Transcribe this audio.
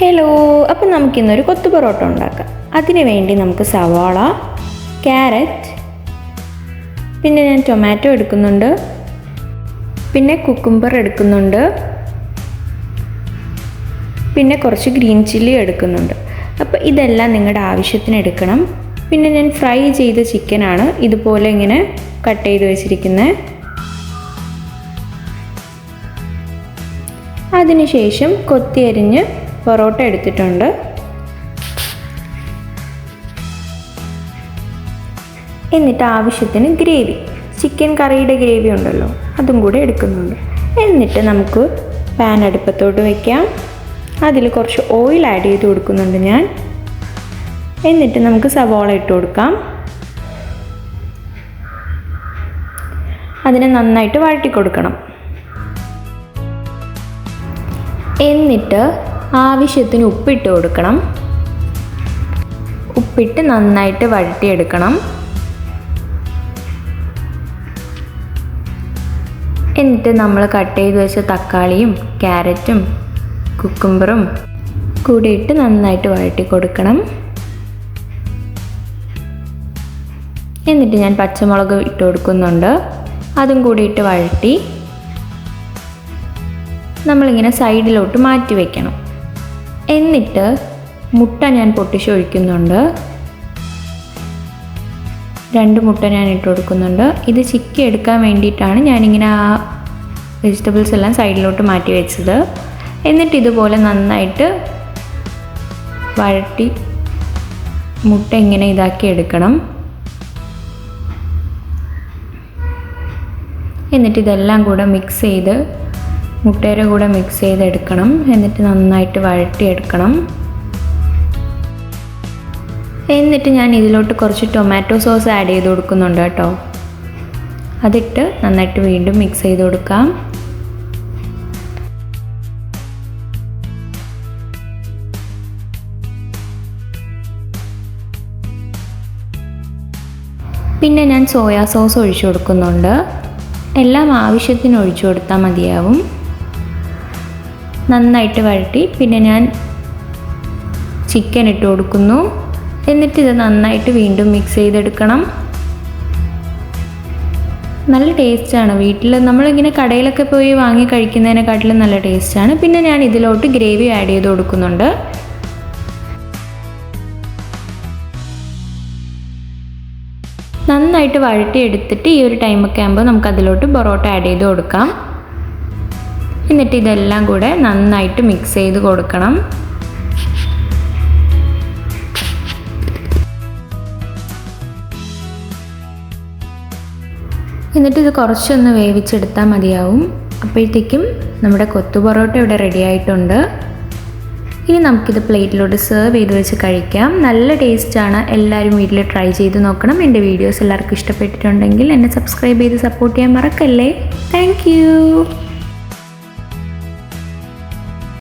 Hello അപ്പം നമുക്കിന്നൊരു കൊത്തു പൊറോട്ട ഉണ്ടാക്കാം. അതിനു വേണ്ടി നമുക്ക് സവാള ക്യാരറ്റ് പിന്നെ ഞാൻ ടൊമാറ്റോ എടുക്കുന്നുണ്ട്. പിന്നെ കുക്കുംബർ എടുക്കുന്നുണ്ട്. പിന്നെ കുറച്ച് ഗ്രീൻ ചില്ലി എടുക്കുന്നുണ്ട്. അപ്പോൾ ഇതെല്ലാം നിങ്ങളുടെ ആവശ്യത്തിന് എടുക്കണം. പിന്നെ ഞാൻ ഫ്രൈ ചെയ്ത ചിക്കനാണ് ഇതുപോലെ ഇങ്ങനെ കട്ട് ചെയ്ത് വെച്ചിരിക്കുന്നത് അതിനുശേഷം കൊത്തി അരിഞ്ഞ് പൊറോട്ട എടുത്തിട്ടുണ്ട്. എന്നിട്ട് ആവശ്യത്തിന് ഗ്രേവി. ചിക്കൻ കറിയുടെ ഗ്രേവി ഉണ്ടല്ലോ അതും കൂടെ എടുക്കുന്നുണ്ട്. എന്നിട്ട് നമുക്ക് പാൻ അടുപ്പത്തോട്ട് വയ്ക്കാം അതിൽ കുറച്ച് ഓയിൽ ആഡ് ചെയ്ത് കൊടുക്കുന്നുണ്ട് ഞാൻ. എന്നിട്ട് നമുക്ക് സവോള ഇട്ട് കൊടുക്കാം. അതിനെ നന്നായിട്ട് വഴറ്റി കൊടുക്കണം. എന്നിട്ട് ആവശ്യത്തിന് ഉപ്പിട്ട് കൊടുക്കണം. ഉപ്പിട്ട് നന്നായിട്ട് വഴറ്റിയെടുക്കണം. എന്നിട്ട് നമ്മൾ കട്ട് ചെയ്ത് വെച്ച തക്കാളിയും ക്യാരറ്റും കുക്കുംബറും കൂടി ഇട്ട് നന്നായിട്ട് വഴറ്റി കൊടുക്കണം. എന്നിട്ട് ഞാൻ പച്ചമുളക് ഇട്ട് കൊടുക്കുന്നുണ്ട്. അതും കൂടി ഇട്ട് വഴറ്റി നമ്മളിങ്ങനെ സൈഡിലോട്ട് മാറ്റി വയ്ക്കണം എന്നിട്ട് മുട്ട ഞാൻ പൊട്ടിച്ചൊഴിക്കുന്നുണ്ട് രണ്ട് മുട്ട ഞാൻ ഇട്ട് കൊടുക്കുന്നുണ്ട്. ഇത് ചിക്കി എടുക്കാൻ വേണ്ടിയിട്ടാണ് ഞാനിങ്ങനെ ആ വെജിറ്റബിൾസ് എല്ലാം സൈഡിലോട്ട് മാറ്റി വെച്ചത്. എന്നിട്ട് ഇതുപോലെ നന്നായിട്ട് വഴട്ടി മുട്ട ഇങ്ങനെ ഇതാക്കി എടുക്കണം. എന്നിട്ട് ഇതെല്ലാം കൂടെ മിക്സ് ചെയ്ത് മുട്ടയുടെ കൂടെ മിക്സ് ചെയ്തെടുക്കണം. എന്നിട്ട് നന്നായിട്ട് വഴട്ടിയെടുക്കണം എന്നിട്ട് ഞാൻ ഇതിലോട്ട് കുറച്ച് ടൊമാറ്റോ സോസ് ആഡ് ചെയ്ത് കൊടുക്കുന്നുണ്ട് കേട്ടോ. അതിട്ട് നന്നായിട്ട് വീണ്ടും മിക്സ് ചെയ്ത് കൊടുക്കാം. പിന്നെ ഞാൻ സോയാ സോസ് ഒഴിച്ചു കൊടുക്കുന്നുണ്ട്. എല്ലാം ആവശ്യത്തിന് ഒഴിച്ചു കൊടുത്താൽ മതിയാവും. നന്നായിട്ട് വഴറ്റി. പിന്നെ ഞാൻ ചിക്കൻ ഇട്ട് കൊടുക്കുന്നു. എന്നിട്ട് ഇത് നന്നായിട്ട് വീണ്ടും മിക്സ് ചെയ്തെടുക്കണം. നല്ല ടേസ്റ്റാണ് വീട്ടിൽ നമ്മളിങ്ങനെ കടയിലൊക്കെ പോയി വാങ്ങി കഴിക്കുന്നതിനെക്കാട്ടിലും നല്ല ടേസ്റ്റാണ് പിന്നെ ഞാൻ ഇതിലോട്ട് ഗ്രേവി ആഡ് ചെയ്ത് കൊടുക്കുന്നുണ്ട്. നന്നായിട്ട് വഴറ്റി എടുത്തിട്ട് ഈ ഒരു ടൈമൊക്കെ ആകുമ്പോൾ നമുക്ക് അതിലോട്ട് പൊറോട്ട ആഡ് ചെയ്ത് കൊടുക്കാം. എന്നിട്ട് ഇതെല്ലാം കൂടെ നന്നായിട്ട് മിക്സ് ചെയ്ത് കൊടുക്കണം. എന്നിട്ട് ഇത് കുറച്ചൊന്ന് വേവിച്ചെടുത്താൽ മതിയാവും. അപ്പോഴത്തേക്കും നമ്മുടെ കൊത്തു പൊറോട്ട ഇവിടെ റെഡി ആയിട്ടുണ്ട്. ഇനി നമുക്കിത് പ്ലേറ്റിലോട്ട് സെർവ് ചെയ്ത് വെച്ച് കഴിക്കാം. നല്ല ടേസ്റ്റാണ് എല്ലാവരും വീട്ടിൽ ട്രൈ ചെയ്ത് നോക്കണം. എന്റെ വീഡിയോസ് എല്ലാവർക്കും ഇഷ്ടപ്പെട്ടിട്ടുണ്ടെങ്കിൽ എന്നെ സബ്സ്ക്രൈബ് ചെയ്ത് സപ്പോർട്ട് ചെയ്യാൻ മറക്കല്ലേ? താങ്ക്